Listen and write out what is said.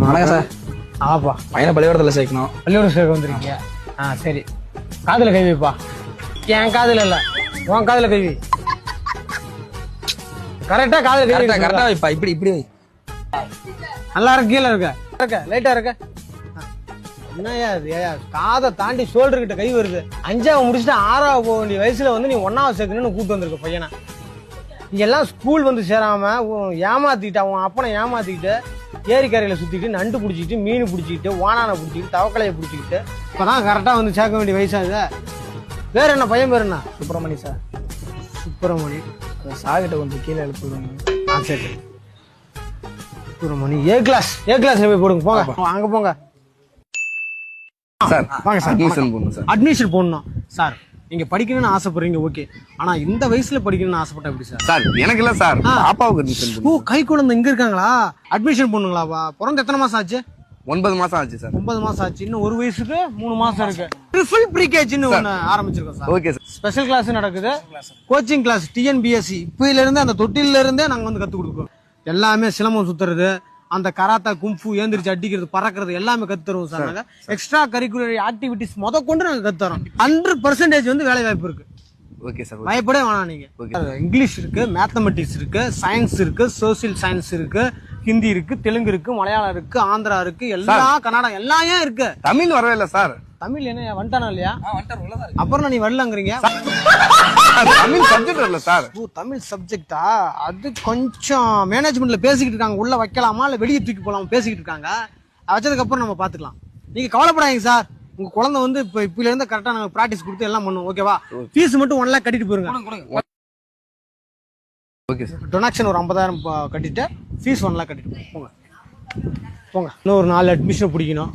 வணக்கம் சார். ஆப்பா. பையனை பள்ளிக்கூடத்தில் சேர்க்கணும். பள்ளிக்கூடம் சேர்க்க வந்திருக்கீங்க. ஆ சரி. காதுல கை வைப்பா. என் காதுல இல்ல. உன் காதுல கை வை. கரெக்டா காதுல கை கரெக்டா வை கரெக்டா வைப்பா. இப்படி இப்படி வை. நல்லா இருக்கு கீழே இருக்க. இருக்க லைட்டா இருக்க. ஆ. என்னய்யா இது காதை தாண்டி ஷோல்டர் கிட்ட கை வருது. அஞ்சாவது முடிச்சுட்டு ஆறாவது போக வேண்டிய வயசுல வந்து நீ ஒன்னாவது சேர்க்கணும்னு கூட்டு வந்திருக்க பையனை. எல்லாம் ஸ்கூல் வந்து சேராம உன் ஏமாத்திக்கிட்ட உன் அப்பனை ஏமாத்திக்கிட்டு ஏரிக்கரையில சுத்திட்டு நண்டு பிடிச்சிக்கிட்டு மீன் பிடிச்சிக்கிட்டு வானானை பிடிச்சிக்கிட்டு தவக்கலையை பிடிச்சிக்கிட்டு இப்பதான் கரெக்டா வந்து சேர்க்க வேண்டிய வயசாகுது வேற என்ன பையன் பேர் என்ன? சுப்பிரமணி சார். சுப்பிரமணி. சாகிட்ட கொஞ்சம் கீழே எழுப்புடுங்க ஆ சரி. சுப்பிரமணி ஏ கிளாஸ் ஏ கிளாஸ்ல போய் போடுங்க போங்க. அங்க போங்க. சார் வாங்க சார். அட்மிஷன் போடணும் சார். அட்மிஷன் போடணும். சார் நீங்க படிக்கணும்னு ஆசைப்படுறீங்க ஓகே ஆனா இந்த வயசுல படிக்கணும்னு ஆசைப்பட்டா எப்படி சார்? சார் எனக்கு இல்ல சார். பாப்பாவுக்கு அட்மிஷன் ஓ போடணும் கை குழந்தை இங்க இருக்காங்களா? அட்மிஷன் பண்ணுங்களாவா பிறந்த எத்தனை மாசம் ஆச்சு? ஒன்பது மாசம் ஆச்சு சார். ஒன்பது மாசம் ஆச்சு. இன்னும் ஒரு வயசுக்கு மூணு மாசம் இருக்கு. ட்ரிபிள் ப்ரீகேஜ்னு ஒண்ணு ஆரம்பிச்சிருக்கோம் sir. Okay sir. Special class நடக்குது. கோச்சிங் கிளாஸ் டிஎன்பிஎஸ்சி இப்பயில இருந்து அந்த தொட்டில இருந்தே நாங்க வந்து கத்து கொடுக்குறோம் எல்லாமே சிலம்பம் சுத்துறது அந்த கராத்தா கும்ஃபு ஏந்திரிச்சு அடிக்கிறது பறக்கிறது எல்லாமே கத்து தருவோம் சார் நாங்க. எக்ஸ்ட்ரா கரிக்குலர் ஆக்டிவிட்டிஸ் முத கொண்டு நாங்க கத்து தரோம் ஹண்ட்ரட் பர்சன்டேஜ் வந்து வேலை வாய்ப்பு இருக்கு. ஓகே சார் பயப்படவே வேணாம் நீங்க. இங்கிலீஷ் இருக்கு மேத்தமெட்டிக்ஸ் இருக்கு சயின்ஸ் இருக்கு சோசியல் சயின்ஸ் இருக்கு ஹிந்தி இருக்கு தெலுங்கு இருக்கு மலையாளம் இருக்கு ஆந்திரா இருக்கு எல்லா கன்னடம் எல்லாம் இருக்கு. தமிழ் வரவே இல்ல சார். தமிழ் என்ன வந்துட்டானா இல்லையா? அப்புறம் நீ வரலங்கிறீங்க? தமிழ் சப்ஜெக்ட் வரல சார் ஓ தமிழ் சப்ஜெக்டா அது கொஞ்சம் மேனேஜ்மெண்ட்ல பேசிக்கிட்டு இருக்காங்க. உள்ள வைக்கலாமா? இல்ல வெளியே தூக்கி போலாமா? பேசிக்கிட்டு இருக்காங்க. அது வச்சதுக்கு அப்புறம் நம்ம பாத்துக்கலாம். நீங்க கவலைப்படாதீங்க சார் உங்க குழந்தை வந்து இப்ப இப்பல இருந்து கரெக்டா நாங்க பிராக்டிஸ் கொடுத்து எல்லாம் பண்ணுவோம். ஓகேவா ஃபீஸ் மட்டும் ஒன் லேக் கட்டிட்டு போயிருங்க. ஓகே சார் டொனேஷன் ஒரு ஐம்பதாயிரம் கட்டிட்டு ஃபீஸ் ஒன் லேக் கட்டிட்டு போங்க. போங்க. இன்னும் ஒரு நாலு அட்மிஷன் பிடிக்கணும்.